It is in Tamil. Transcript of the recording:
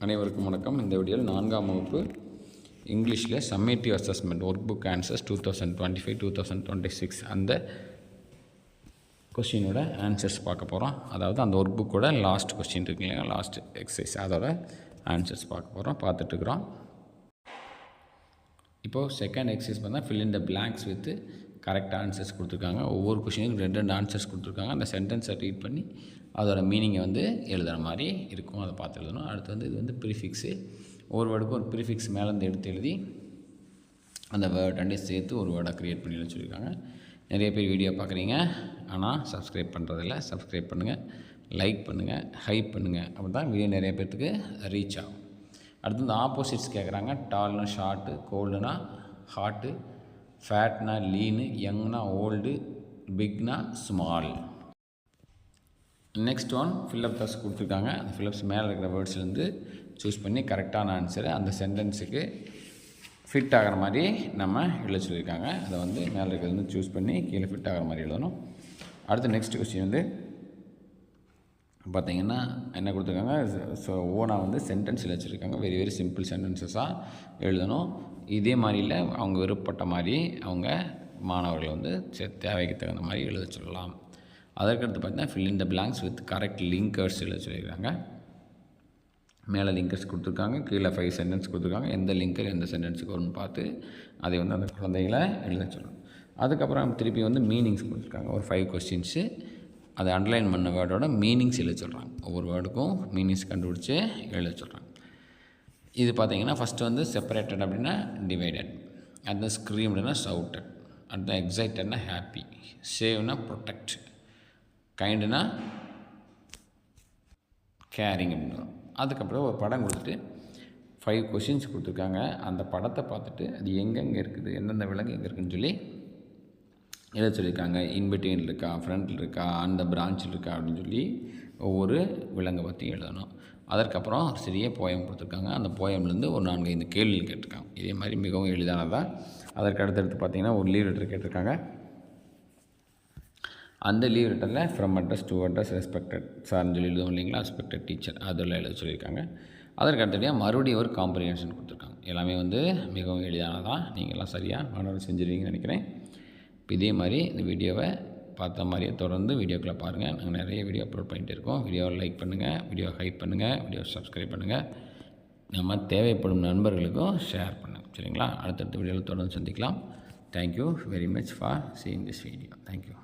அனைவருக்கும் வணக்கம். இந்த வீடியோவில் நான்காம் வகுப்பு இங்கிலீஷில் summative assessment work book answers two thousand twenty five two thousand twenty six அந்த கொஷினோட ஆன்சர்ஸ் பார்க்க போகிறோம் அதாவது அந்த ஒர்க் புக்கோட லாஸ்ட் கொஸ்டின் இருக்கு இல்லையா? லாஸ்ட் எக்ஸசைஸ் அதோட ஆன்சர்ஸ் பார்க்க போகிறோம் பார்த்துட்ருக்குறோம் இப்போது செகண்ட் எக்ஸசைஸ் பார்த்தா fill in the blanks with correct answers கொடுத்துருக்காங்க. ஒவ்வொரு கொஷினுக்கும் ரெண்டு ரெண்டு ஆன்சர்ஸ் கொடுத்துருக்காங்க. அந்த சென்டென்ஸை ரீட் பண்ணி அதோட மீனிங்கை வந்து எழுதுகிற மாதிரி இருக்கும். அதை பார்த்து எழுதணும். அடுத்து வந்து இது வந்து ப்ரிஃபிக்ஸு ஒவ்வொரு வேர்டுக்கும் ஒரு ப்ரிஃபிக்ஸ் மேலேருந்து எடுத்து எழுதி அந்த வேர்ட் ரெண்டையும் சேர்த்து ஒரு வேர்டாக க்ரியேட் பண்ணி வச்சுருக்காங்க. நிறைய பேர் வீடியோ பார்க்குறீங்க. ஆனால் சப்ஸ்கிரைப் பண்ணுறதில்ல சப்ஸ்கிரைப் பண்ணுங்கள் லைக் பண்ணுங்கள் ஹைப் பண்ணுங்கள் அப்படி தான் வீடியோ நிறைய பேர்த்துக்கு ரீச் ஆகும். அடுத்து இந்த ஆப்போசிட்ஸ் கேட்குறாங்க. டால்னா ஷார்ட்டு கோல்டுனா ஹாட்டு ஃபேட்னா லீனு யங்னா old பிக்னா small next one fill up thus கொடுத்துருக்காங்க. அந்த ஃபில்லப்ஸ் மேலே இருக்கிற வேர்ட்ஸ்லேருந்து சூஸ் பண்ணி கரெக்டான ஆன்சரை அந்த சென்டென்ஸுக்கு ஃபிட் ஆகிற மாதிரி நம்ம எழுத சொல்லியிருக்காங்க. அதை வந்து மேலே இருக்கிறது வந்து சூஸ் பண்ணி கீழே ஃபிட் ஆகிற மாதிரி எழுதணும். அடுத்து நெக்ஸ்ட் கொஸ்டின் வந்து பார்த்தீங்கன்னா என்ன கொடுத்துருக்காங்க? ஸோ ஓனாக வந்து சென்டென்ஸ் வச்சுருக்காங்க. வெரி வெரி சிம்பிள் சென்டென்சஸாக எழுதணும். இதே மாதிரியில் அவங்க விருப்பப்பட்ட மாதிரி அவங்க மாணவர்கள் வந்து தேவைக்கு தகுந்த மாதிரி எழுத சொல்லலாம். அதற்கடுத்து பார்த்தீங்கன்னா fill in the blanks with correct linkers எழுத சொல்லியிருக்காங்க. மேலே லிங்கர்ஸ் கொடுத்துருக்காங்க. கீழே ஃபைவ் சென்டென்ஸ் கொடுத்துருக்காங்க. எந்த லிங்கர் எந்த சென்டென்ஸுக்கு வரும்னு பார்த்து அதை வந்து அந்த குழந்தைகளை எழுத சொல்லணும். அதுக்கப்புறம் திருப்பி வந்து மீனிங்ஸ் கொடுத்துருக்காங்க. ஒரு ஃபைவ் கொஸ்டின்ஸு அதை அண்டர்லைன் பண்ண வேர்டோட மீனிங்ஸ் எழுத சொல்கிறாங்க ஒவ்வொரு வேர்டுக்கும் மீனிங்ஸ் கண்டுபிடிச்சி எழுத சொல்கிறாங்க இது பார்த்தீங்கன்னா ஃபஸ்ட்டு வந்து செப்பரேட்டட் அப்படின்னா டிவைடட் அந்த ஸ்க்ரீம்டுனா சவுட்டட் அடுத்த எக்ஸைட்டட்னா ஹாப்பி சேவ்னா ப்ரொடெக்ட் கைண்டுனா கேரிங் அப்படின்னு அதுக்கப்புறம் ஒரு படம் கொடுத்துட்டு ஃபைவ் கொஷின்ஸ் கொடுத்துருக்காங்க. அந்த படத்தை பார்த்துட்டு அது எங்கெங்கே இருக்குது எந்தெந்த விலங்கு எங்கே இருக்குதுன்னு சொல்லி எழுத சொல்லியிருக்காங்க? இன்பிட்வீன் இருக்கா ஃப்ரண்டில் இருக்கா அந்த பிரான்ச்சில் இருக்கா அப்படின்னு சொல்லி ஒவ்வொரு விலங்கை பற்றி எழுதணும். அதற்கப்புறம் சிறிய போயம் கொடுத்துருக்காங்க. அந்த போயம்லேருந்து ஒரு நான்கு ஐந்து கேள்விகள் கேட்டிருக்காங்க. இதே மாதிரி மிகவும் எளிதானதாக அதற்கு அடுத்தடுத்து பார்த்திங்கன்னா ஒரு லீவ் லெட்டர் கேட்டிருக்காங்க. அந்த லீவ் லெட்டரில் from address to address respected சார்னு சொல்லி எழுதுவோம் இல்லைங்களா? ரெஸ்பெக்டட் டீச்சர் அதெல்லாம் எழுத சொல்லியிருக்காங்க. அதற்கு அடுத்தபடியாக மறுபடியும் ஒரு காம்ப்ரிஹென்ஷன் கொடுத்துருக்காங்க. எல்லாமே வந்து மிகவும் எளிதானதாக நீங்கள்லாம் சரியாக மாணவர் செஞ்சுருவீங்கன்னு நினைக்கிறேன். இதே மாதிரி இந்த வீடியோவை பார்த்த மாதிரியே தொடர்ந்து வீடியோக்களை பாருங்கள். நாங்கள் நிறைய வீடியோ அப்லோட் பண்ணிகிட்டு இருக்கோம். வீடியோவை லைக் பண்ணுங்கள் வீடியோ ஹைப் பண்ணுங்கள் வீடியோ சப்ஸ்கிரைப் பண்ணுங்கள். நம்ம தேவைப்படும் நண்பர்களுக்கும் ஷேர் பண்ணுங்கள். சரிங்களா? அடுத்தடுத்த வீடியோவில் தொடர்ந்து சந்திக்கலாம். Thank you very much for seeing this video thank you